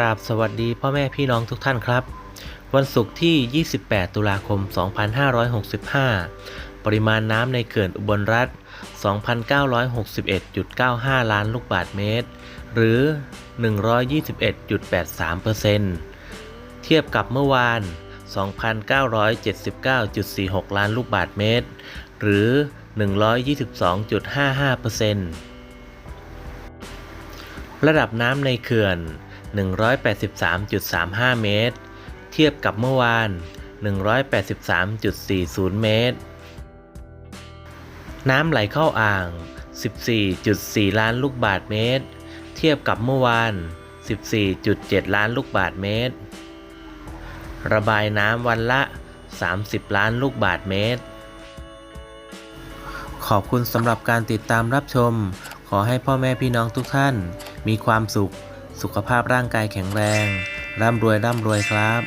ราบสวัสดีพ่อแม่พี่น้องทุกท่านครับ วันศุกร์ที่ 28 ตุลาคม 2565 ปริมาณน้ำในเขื่อนอุบลรัฐ 2,961.95 ล้านลูกบาศก์เมตร หรือ 121.83%เทียบกับเมื่อวาน 2,979.46 ล้านลูกบาศก์เมตร หรือ 122.55%ระดับน้ำในเขื่อน 183.35 เมตร เทียบกับเมื่อวาน 183.40 เมตร น้ำไหลเข้าอ่าง 14.4 ล้านลูกบาศก์เมตร เทียบกับเมื่อวาน 14.7 ล้านลูกบาศก์เมตร ระบายน้ำวันละ 30 ล้านลูกบาศก์เมตร ขอบคุณสำหรับการติดตามรับชม ขอให้พ่อแม่พี่น้องทุกท่าน มีความสุข สุขภาพร่างกายแข็งแรง ร่ำรวยร่ำรวยครับ